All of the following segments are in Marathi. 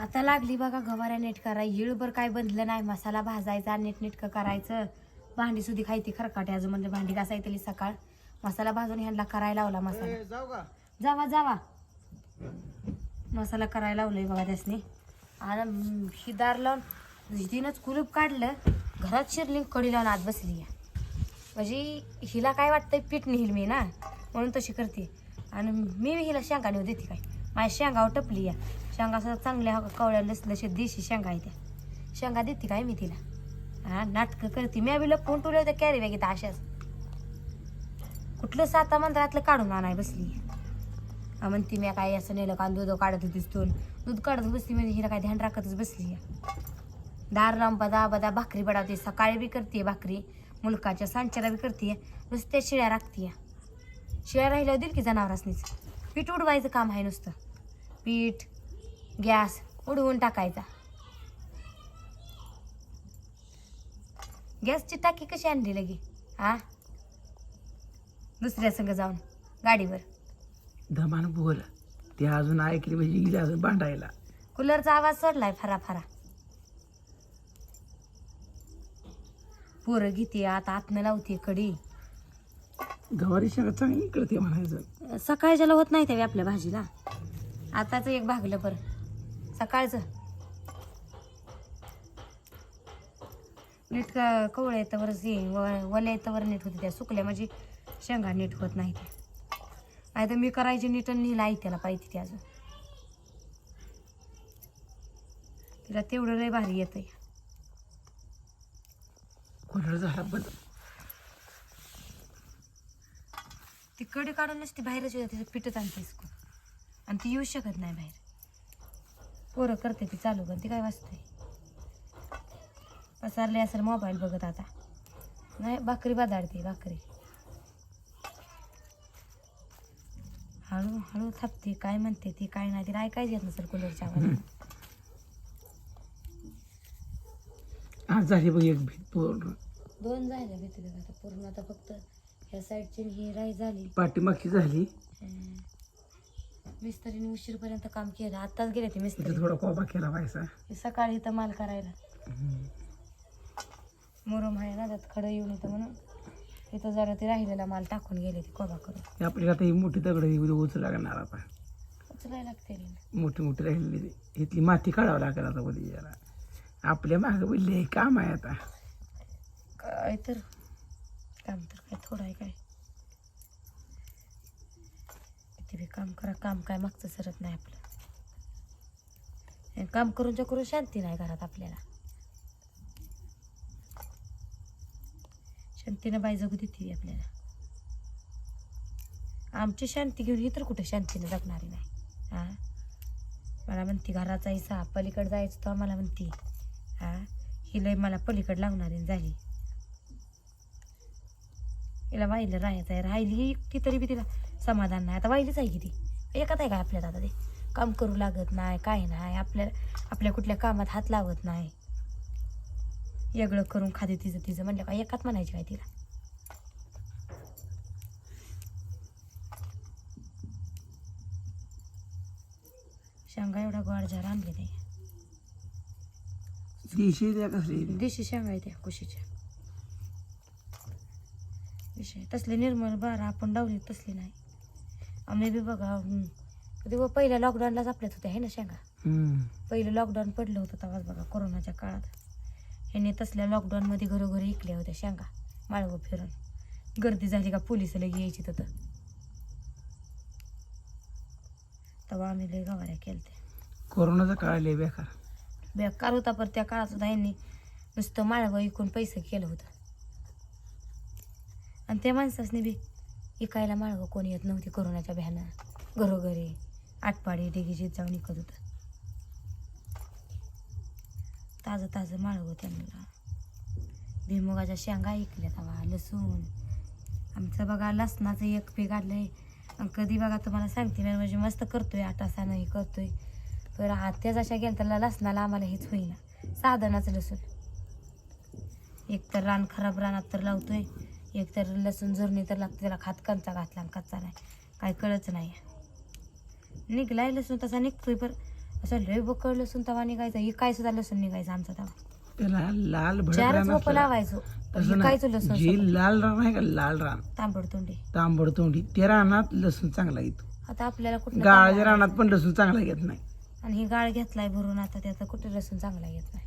आता लागली बघा गवाऱ्या नीट करा. येळभर काय बंधलं नाही. मसाला भाजायचा नीट नीटकं करायचं. भांडी सुधी खायची खरकाटे अजून म्हणजे भांडी घासायची सकाळ. मसाला भाजून ह्यांना करायला लावला मसाला. जावा जावा. मसाला करायला लावलंय बघा त्यासनी. आणि ही दार लावून तिनंच कुलूप काढलं. घरात शिरली कडी लावून आत बसली. या म्हणजे हिला काय वाटतंय पीठ नेईल मी ना? म्हणून तशी करते. आणि मी हिला शेंगा नेऊ देते काय? माझ्या शेंगावर टपली या. शेंगा असं चांगल्या हो कवळ्या लसलशी देशी शेंगा आहे त्या शेंगा देते काय मी तिला? हा नाटकं करते. मी बी लपवून ठेवल्या होत्या कॅरी बॅगेत अशाच. कुठलं साता मंत्रातलं काढून आणाय बसली म्हणते मी काय असं नेलं का दूध काढत होतीस तू? दूध काढत बसली म्हणजे हिला काय ध्यान राखतच बसली दार लांब बदा बदा भाकरी बडावते. सकाळी बी करते भाकरी. मुलकाच्या सांच्याला बी करते नुसत्या शिळ्या राखते शिळ्या राहिल्या दिल की जनावरांनीच पीठ उडवायचं काम आहे नुसतं. पीठ गॅस उडवून टाकायचा. गॅसची टाकी कशी आणली लगे? हा दुसऱ्या संग जाऊन गाडीवर. धमान बोल. ते अजून ऐकली म्हणजे गेली अजून भांडायला. कूलरचा आवाज सोडलाय फरा फरा पोरं घेते आता आतनं लावते कडी. गवारी शेंगा चांगली करते म्हणायचं. सकाळच्याला होत नाही त्या आपल्या भाजीला. आताच एक भागलं बरं. सकाळचं. नीट क- कवळं येतं वर वल्या येतं वर नीट होते त्या सुकल्या. म्हणजे शेंगा नीट होत नाही त्या. नाही तर मी करायची नीट आणि नेला त्याला पाहिजे ती अजून. तिला तेवढं लय भारी येतंय. कोणाला झाला बंद ती कडी काढून नसती बाहेरच येते तिचं आणतेस कोण आणि ती येऊ शकत नाही बाहेर. पोरं करते ती चालू पण ती काय वाचते पसारले असेल मोबाईल बघत आता. नाही भाकरी बदाडते भाकरी. हळू हळू थापते काय म्हणते ती काय नाही तिला ऐकायच येत नसेल कूलरच्या आवाज आज झाली बघ एक भीत पूर्ण. दोन जायला भेटले आता पूर्ण आता फक्त ह्या साईडची ही राई झाली. पाठीमागची झाली. अं, मिस्त्रीने उशीरपर्यंत काम केलं. आताच गेले ते मिस्त्री. तिथे थोडा कोबा केला हे सकाळी इथं माल करायला. मुरुम आहे ना त्यात खडं येऊन येतं म्हणून. इथं जरा ते राहिलेला माल टाकून गेले ते कोबा करून. ते आपली आता ही मोठी दगड ही उद्या उचल लागणार आता. उचलायला लागते रे. मोठी मोठी राहिलेली इथली माती काढावं लागेल आता उद्या याला. आपल्या मागं बोलले काम आहे आता. काय तर. काम तर काय थोडं आहे काय? किती बी काम करा काम काय मागचं सरत नाही आपलं. काम करून त्या करून शांती नाही घरात आपल्याला. शांतीनं बाई जगू देते आपल्याला. आमची शांती घेऊन ही तर कुठे शांतीनं जगणारी नाही. हा? मला म्हणती घरात जायचा पलीकडे जायचं तर आम्हाला म्हणती. हा? ही लय मला पलीकडे लागणारी झाली. हिला वाईला राहायचं आहे. राहिली ती तरी बी तिला समाधान नाही. आता वाईलीच आहे की ती. एकात आहे का आपल्यात आता ते? काम करू लागत नाही काय नाही. आपल्या आपल्या कुठल्या कामात हात लावत नाही. वेगळं करून खाते तिचं तिचं म्हणलं का एकात म्हणायची काय तिला. शेंगा एवढा गोडजार आणले ते देशी द्या कसली? देशी शेंगा आहे त्या कुशीच्या. विषय. तसले निर्मळ बारा आपण लावली तसली नाही. आम्ही बी बघा हं, कधी पहिल्या लॉकडाऊनलाच आपल्यात होत्या आहे ना शेंगा? हम्म. पहिलं लॉकडाऊन पडलं होतं तेव्हाच बघा कोरोनाच्या काळात. ह्यांनी तसल्या लॉकडाऊनमध्ये घरोघरी इकल्या होत्या शेंगा माळवं फिरून. गर्दी झाली का पोलीस लगे यायची तिथं. तेव्हा आम्ही लय गवाऱ्या केलत्या. कोरोनाचा काळ लय बेकार. बेकार होता पण त्या काळात सुद्धा यांनी नुसतं माळवं विकून पैसे केलं होतं. आणि त्या माणसासनी बी इकायला माळगं कोणी येत नव्हती कोरोनाच्या भ्यानं. घरोघरी आटपाडी डिगीजीत जाऊन विकत होतं. ताजं ताजं माळवं त्यांना भीमुगाच्या शेंगा ऐकल्या तवा लसूण. आमचं बघा लसणाचं एक पीक काढलंय आणि कधी बघा तुम्हाला सांगते मी म्हणजे मस्त करतोय आटासानं हे करतोय तर आत्याच जशा गेल्या त्याला लसणाला आम्हाला हेच होईना. साधनाचं लसूण. एक तर रान खराब रानात तर लावतोय. एक तर लसूण जुरणी तर लागते त्याला खात कंचा घातला आणि कच्चा नाही. काय कळच नाही. निघलाय लसूण तसा निघतोय पर असं लय बकळ लसूण तवा निघायचा. इकाय सुद्धा लसूण निघायचं आमचा तवा. लाल चारच. लावायचो. नाही. लसूण जे लाल रान आहे का? लाल रान. तांबड तोंडी. तांबड तोंडी. त्या रानात लसूण चांगला येतो. आता आपल्याला कुठं गाळाच्या रानात पण लसूण चांगला येत नाही. आणि ही गाळ घेतलाय भरून आता त्याचा कुठे लसूण चांगला येत नाही.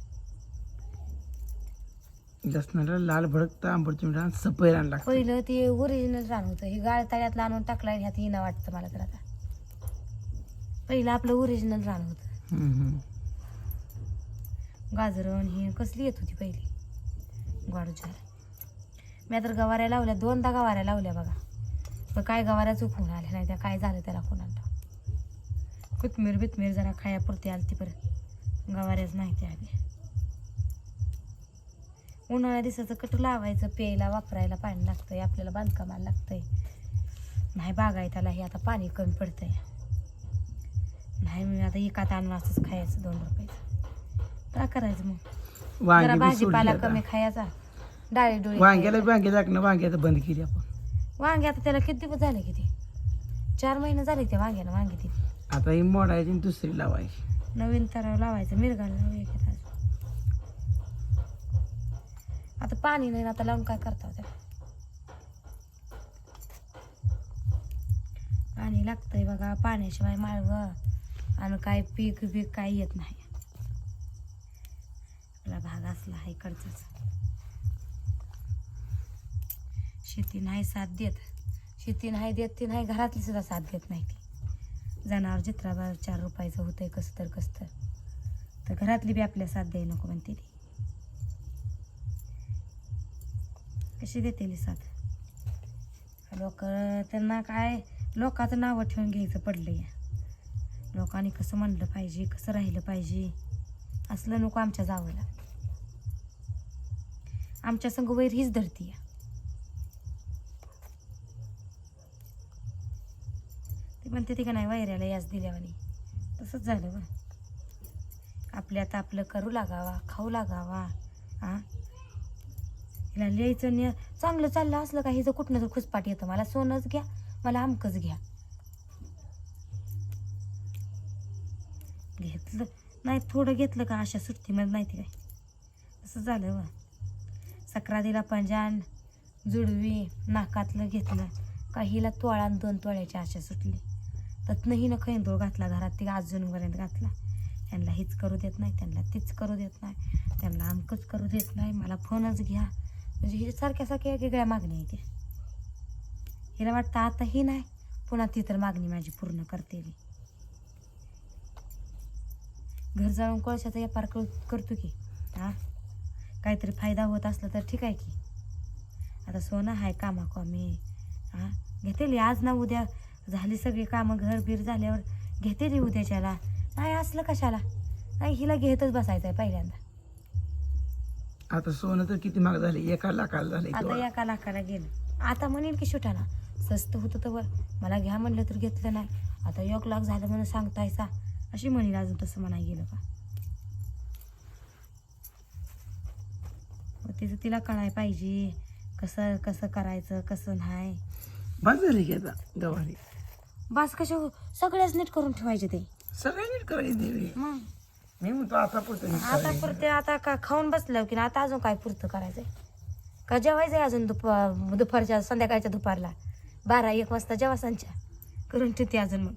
लसणाला लाल भडक तांबड तोंडी रान सपय रान लागतं. पहिलं ते ओरिजिनल रान होतं. हे गाळ तळ्यात आणून टाकलाय ह्यात येणं वाटतं मला तर आता. पहिलं आपलं ओरिजिनल रान होतं. हम्म, हम्म. गाजरं ही कसली येत होती पहिली? गोडझार मी तर गवाऱ्या लावल्या दोनदा गवाऱ्या लावल्या बघा. पण काय गवाऱ्या चुकून आल्या नाही त्या काय झालं त्याला कोणाला कोथमीर बिथमीर जरा खायापुरती आली ती परत गवाऱ्याच नाही त्या आधी उन्हाळ्या दिवसाचं कट लावायचं प्यायला वापरायला पाणी लागतंय आपल्याला बांधकामाला लागतंय. नाही बागायताला हे आता पाणी कमी पडतंय. नाही मी आता एकात आणून असंच खायचं दोन रुपयाचं काय करायचं मग? जरा भाजीपाला. कमी खायचा. डाळी डोळी वांग्याला वांगे टाकणं वांग्याचं बंद केली आपण. वांगे आता त्याला किती दिवस झाले किती? चार महिने झाले त्या वांग्याला वांगी ती. आता ही मोडायची दुसरी लावायची. नवीन तर लावायचं मिरगाला लावूया की आज. आता पाणी नाही ना, आता लावून काय करता होत्या? पाणी लागतंय बघा पाण्याशिवाय माळव आणि काय पीक बीक काही येत नाही. आपला भाग असला आहे इकडचाच. शेती नाही साथ देत. शेती नाही देत ती नाही घरातली सुद्धा साथ देत नाही ती. जनावर चित्राबार चार रुपयाचं होतंय कसं तर कसं तर. तर घरातली बी आपल्या साथ द्याय नको म्हणते ती. कशी देते साथ लोक त्यांना काय लोकांचं नावं ठेवून घ्यायचं पडलं या लोकांनी कसं म्हणलं पाहिजे कसं राहिलं पाहिजे असलं नको आमच्या जावं आमच्या संग वैर हीच धरती आहे ते म्हणते ते का नाही वैऱ्याला याच दिल्यावानी. तसंच झालं बा आपल्यात आपलं करू लागावा खाऊ लागावा हां हिला लिहायचं ने चांगलं चाललं असलं का हिचं कुठनं तर खुसपाट येतं. मला सोनंच घ्या मला अमकंच घ्या. घेतलं. नाही थोडं घेतलं का अशा सुट्टीमध्ये नाही ते काय असं झालं बा सक्रातीला पंजान जुडवी नाकातलं घेतलं. का हिला तोळा आणि दोन तोळ्याची आशा सुटली. त्यातनं हिनं खैंदोळ घातला घरात ती अजूनपर्यंत घातला. त्यांना हीच करू देत नाही त्यांना तीच करू देत नाही त्यांना अमकंच करू देत नाही. मला फोनच घ्या. म्हणजे ही सारख्या सारख्या वेगवेगळ्या मागण्या आहेत. हिला वाटतं आता ही नाही पुन्हा ती तर मागणी माझी पूर्ण करते मी. घर जाऊन कोळशाचा व्यापार कर- करतो की. हा? काहीतरी फायदा होत असला तर ठीक आहे की. आता सोनं आहे कामा कमी हा? घेतेली आज ना उद्या झाली सगळी कामं घर बीर झाल्यावर घेतेली उद्याच्याला. नाही असलं कशाला? नाही हिला घेतच बसायचं आहे पहिल्यांदा. आता सोनं तर किती महाग झाले एका लाखाला झाले आता एका लाखाला गेलं. आता म्हणेल की शुटाना स्वस्त होतं तर वर मला घ्या म्हणलं तर घेतलं नाही. आता एक लाख झालं म्हणून सांगतायसा. अशी म्हणेल अजून तसं म्हणाय गेलं का? मग तिचं तिला कळाय पाहिजे. कसं कसं करायचं कसं नाही. बस झाली की आता गवारी. बास कशा सगळ्याच नीट करून ठेवायचे ते. सगळे नीट करायची देवी. मग. मी म्हणतो आता आता. पुरते आता का खाऊन बसलं की ना आता अजून काय पुरतं करायचंय? का जेवायचंय अजून दुपार दुपारच्या संध्याकाळच्या दुपारला? बारा एक वाजता जेवासांच्या करून ठेवते अजून मग.